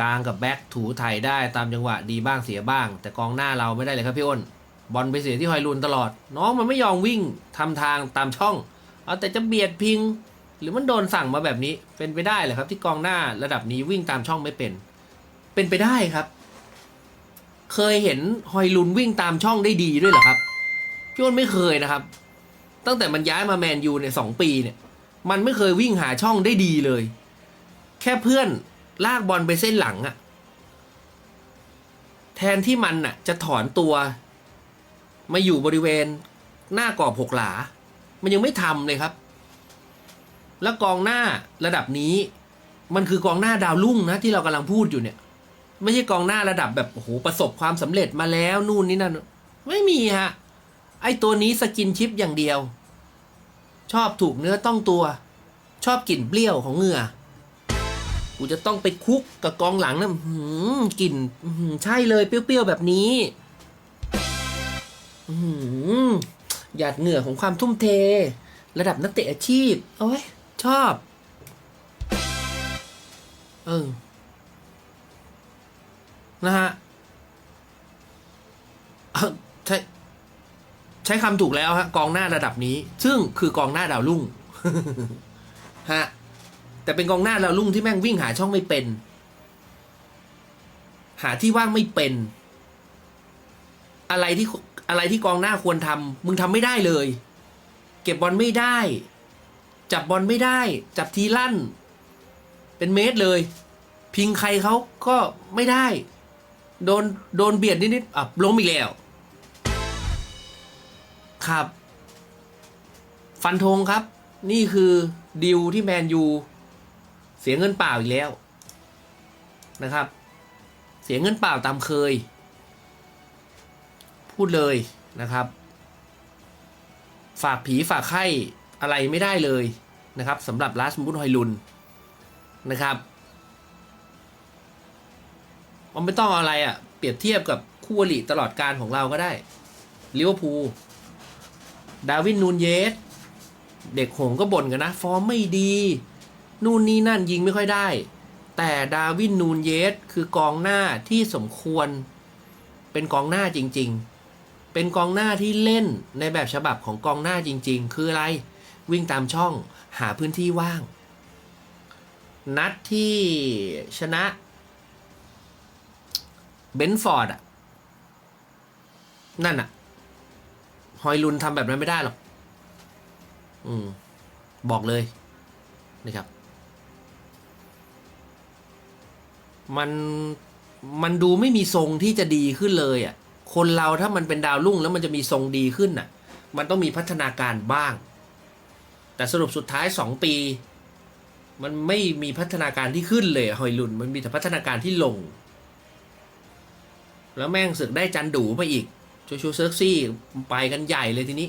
กลางกับแบ็คถูไถได้ตามจังหวะดีบ้างเสียบ้าง แต่กองหน้าเราไม่ได้เลยครับพี่อ้น บอลไปเสียที่ฮอยลุนตลอด น้องมันไม่ยอมวิ่งทำทางตามช่อง เอาแต่จะเบียดพิง หรือมันโดนสั่งมาแบบนี้เป็นไปได้เหรอครับ ที่กองหน้าระดับนี้วิ่งตามช่องไม่เป็น เป็นไปได้ครับ เคยเห็นฮอยลุนวิ่งตามช่องได้ดีด้วยเหรอครับพี่อ้นไม่เคยนะครับ ตั้งแต่มันย้ายมาแมนยูเนี่ยสองปีเนี่ย มันไม่เคยวิ่งหาช่องได้ดีเลย แค่เพื่อน ลากบอลไปเส้นหลังอะแทนที่มันอะจะถอนตัวมาอยู่บริเวณหน้ากรอบหกหลา มันยังไม่ทำเลยครับ แล้วกองหน้าระดับนี้ มันคือกองหน้าดาวรุ่งนะที่เรากำลังพูดอยู่เนี่ย ไม่ใช่กองหน้าระดับแบบโอ้โหประสบความสำเร็จมาแล้วนู่นนี่นั่นไม่มีฮะไอตัวนี้สกินชิปอย่างเดียว ชอบถูกเนื้อต้องตัว ชอบกลิ่นเปรี้ยวของเหงื่อ กูจะต้องไปคุกกับกองหลังนะหือกลิ่นใช่เลยเปรี้ยวๆแบบนี้หือหยาดเหงื่อของความทุ่มเท ระดับนักเตะอาชีพ โอ้ย ชอบ เออ นะฮะใช้ ใช้คำถูกแล้วฮะ กองหน้าระดับนี้ ซึ่งคือกองหน้าดาวรุ่ง ฮะ แต่เป็นกองหน้าดาวรุ่งที่แม่งวิ่งหาช่องไม่เป็น หาที่ว่างไม่เป็น อะไรที่อะไรที่กองหน้าควรทำมึงทำไม่ได้เลย เก็บบอลไม่ได้ จับบอลไม่ได้ จับทีลั่น เป็นเมตรเลย พิงใครเขาก็ไม่ได้ โดนโดนเบียดนิดๆอะล้มอีกแล้ว ครับ ฟันธงครับ นี่คือดิวที่แมนยู เสียเงินเปล่าอีกแล้วนะครับ เสียเงินเปล่าตามเคย พูดเลยนะครับ ฝากผีฝากไข้อะไรไม่ได้เลยนะครับสำหรับลาสมุนฮอยลุนนะครับมันไม่ต้องอะไรอะ่ะ เปรียบเทียบกับคู่อริตลอดการของเราก็ได้ลิเวอร์พูลดาวินนูนเยส เด็กหงก็บ่นกันนะ ฟอร์มไม่ดี นู่นนี่นั่นยิงไม่ค่อยได้ แต่ดาวินนูนเยสคือกองหน้าที่สมควร เป็นกองหน้าจริง ๆ เป็นกองหน้าที่เล่นในแบบฉบับของกองหน้าจริง ๆ คืออะไร วิ่งตามช่องหาพื้นที่ว่าง นัดที่ชนะเบนฟอร์ดอะนั่นอะฮอยลุนทำแบบนั้นไม่ได้หรอก อืม บอกเลยนะครับ มันมันดูไม่มีทรงที่จะดีขึ้นเลยอะ่ะ คนเราถ้ามันเป็นดาวรุ่งแล้วมันจะมีทรงดีขึ้นอะ มันต้องมีพัฒนาการบ้าง แต่สรุปสุดท้ายสองปี มันไม่มีพัฒนาการที่ขึ้นเลยอะฮอยลุนมันมีแต่พัฒนาการที่ลง แล้วแม่งสึกได้จันดูไปอีกชูชูเซิร์กซี่ไปกันใหญ่เลยทีนี้